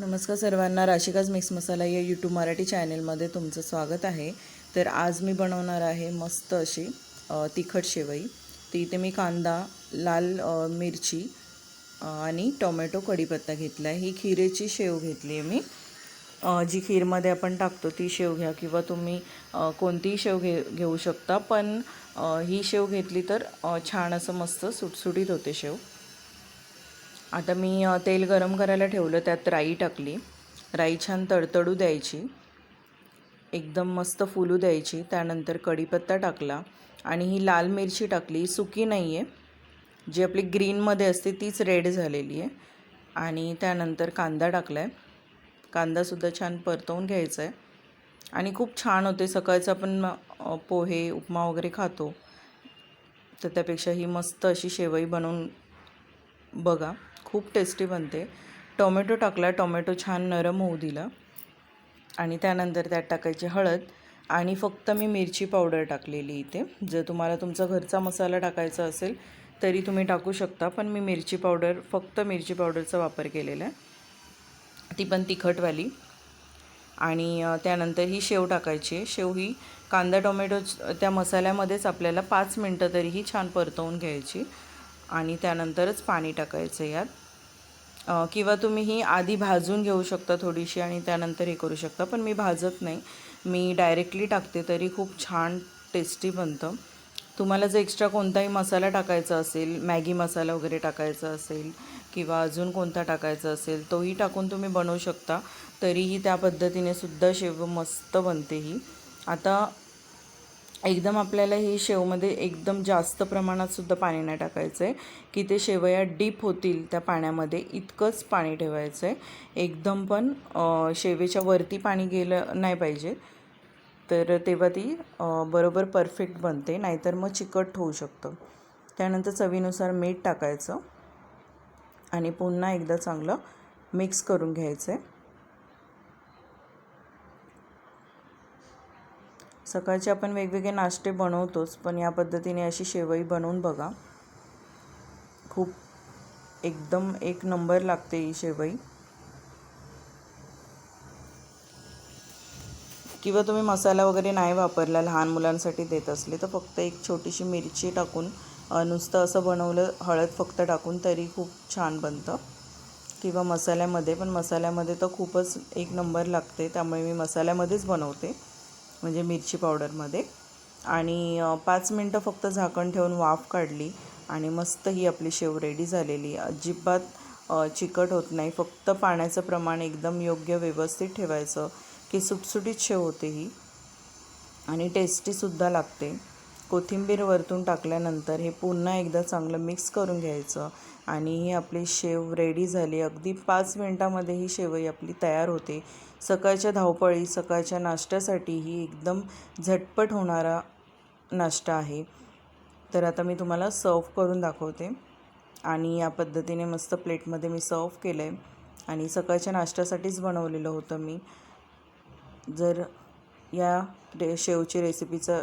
नमस्कार सर्वांना राशिकाज मिक्स मसाला या यूट्यूब मराठी चॅनेलमध्ये तुमचं स्वागत आहे. तर आज मी बनवणार आहे मस्त अशी तिखट शेवई. तर इथे मी कांदा लाल मिरची आणि टोमॅटो कढीपत्ता घेतला आहे ही खिरेची शेव घेतली आहे मी. जी खीरमध्ये आपण टाकतो ती शेव घ्या किंवा तुम्ही कोणतीही शेव घे घेऊ शकता. पण ही शेव घेतली तर छान असं मस्त सुटसुटीत होते शेव. आता मी तेल गरम करायला ठेवलं त्यात राई टाकली. राई छान तडतडू द्यायची. एकदम मस्त फुलू द्यायची. त्यानंतर कढीपत्ता टाकला. आणि ही लाल मिरची टाकली. सुकी नाही आहे जी आपली ग्रीनमध्ये असते तीच रेड झालेली आहे. आणि त्यानंतर कांदा टाकला आहे कांदासुद्धा छान परतवून घ्यायचा आहे आणि खूप छान होते. सकाळचं आपण पोहे उपमा वगैरे खातो. तर त्यापेक्षा ही मस्त अशी शेवई बनवून बघा खूप टेस्टी बनते. टोमॅटो टाकला टोमॅटो छान नरम होऊ दिला. आणि त्यानंतर त्यात टाकायची हळद आणि फक्त मी मिरची पावडर टाकलेली इथे. जर तुम्हाला तुमचा घरचा मसाला टाकायचा असेल तरी तुम्ही टाकू शकता पण मी मिरची पावडर फक्त मिरची पावडरचा वापर केलेला आहे. ती पण तिखटवाली. आणि त्यानंतर ही शेव टाकायची आहे. शेव ही कांदा टोमॅटो त्या मसाल्यामध्येच आपल्याला पाच मिनटं तरी ही छान परतवून घ्यायची. आणि त्यानंतरच पाणी टाकायचं यात. किंवा तुम्ही ही आधी भाजून घेऊ शकता थोडीशी आणि त्यानंतर हे करू शकता पण मी भाजत नाही. मी डायरेक्टली टाकते तरी खूप छान टेस्टी बनतं. तुम्हाला जर एक्स्ट्रा कोणताही मसाला टाकायचा असेल मॅगी मसाला वगैरे टाकायचा असेल किंवा अजून कोणता टाकायचा असेल तोही टाकून तुम्ही बनवू शकता. तरीही त्या पद्धतीने सुद्धा शेव मस्त बनते ही. आता एकदम आपल्याला ही शेवमध्ये एकदम जास्त प्रमाणात सुद्धा पाणी नाही टाकायचं आहे की ते शेवया डीप होतील त्या पाण्यामध्ये इतकंच पाणी ठेवायचं आहे एकदम पण शेवेच्या वरती पाणी गेलं नाही पाहिजे. तर तेव्हा ती बरोबर परफेक्ट बनते नाहीतर मग चिकट होऊ शकतं. त्यानंतर चवीनुसार मीठ टाकायचं. आणि पुन्हा एकदा चांगलं मिक्स करून घ्यायचं आहे सकाळचे आपण वेगवेगळे नाश्ते बनवतोच पण या पद्धतीने अशी शेवई बनवून बघा. खूप एकदम एक नंबर लागते ही शेवई. किंवा तुम्ही मसाला वगैरे नाही वापरला लहान मुलांसाठी देत असले तर फक्त एक छोटीशी मिरची टाकून नुसतं असं बनवलं हळद फक्त टाकून तरी खूप छान बनतं. किंवा मसाल्यामध्ये पण मसाल्यामध्ये तर खूपच एक नंबर लागते त्यामुळे मी मसाल्यामध्येच बनवते. म्हणजे मिरची पावडरमध्ये. आणि पाच मिनटं फक्त झाकण ठेवून वाफ काढली आणि मस्त ही आपली शेव रेडी झालेली. अजिबात चिकट होत नाही. फक्त पाण्याचं प्रमाण एकदम योग्य व्यवस्थित ठेवायचं. की सुटसुटीत शेव होते ही. आणि टेस्टीसुद्धा लागते. कोथिंबीर वरतून टाकल्यानंतर हे पुन्हा एकदा चांगलं मिक्स करून घ्यायचं. आणि ही आपली शेव रेडी झाली. अगदी पाच मिनटामध्ये ही शेवई आपली तयार होते. सकाळच्या धावपळी सकाळच्या नाश्त्यासाठी ही एकदम झटपट होणारा नाश्ता आहे. तर आता मी तुम्हाला सर्व करून दाखवते. आणि या पद्धतीने मस्त प्लेटमध्ये मी सर्व केलं आहे आणि सकाळच्या नाश्त्यासाठीच बनवलेलं होतं मी. जर या रे शेवची रेसिपीचं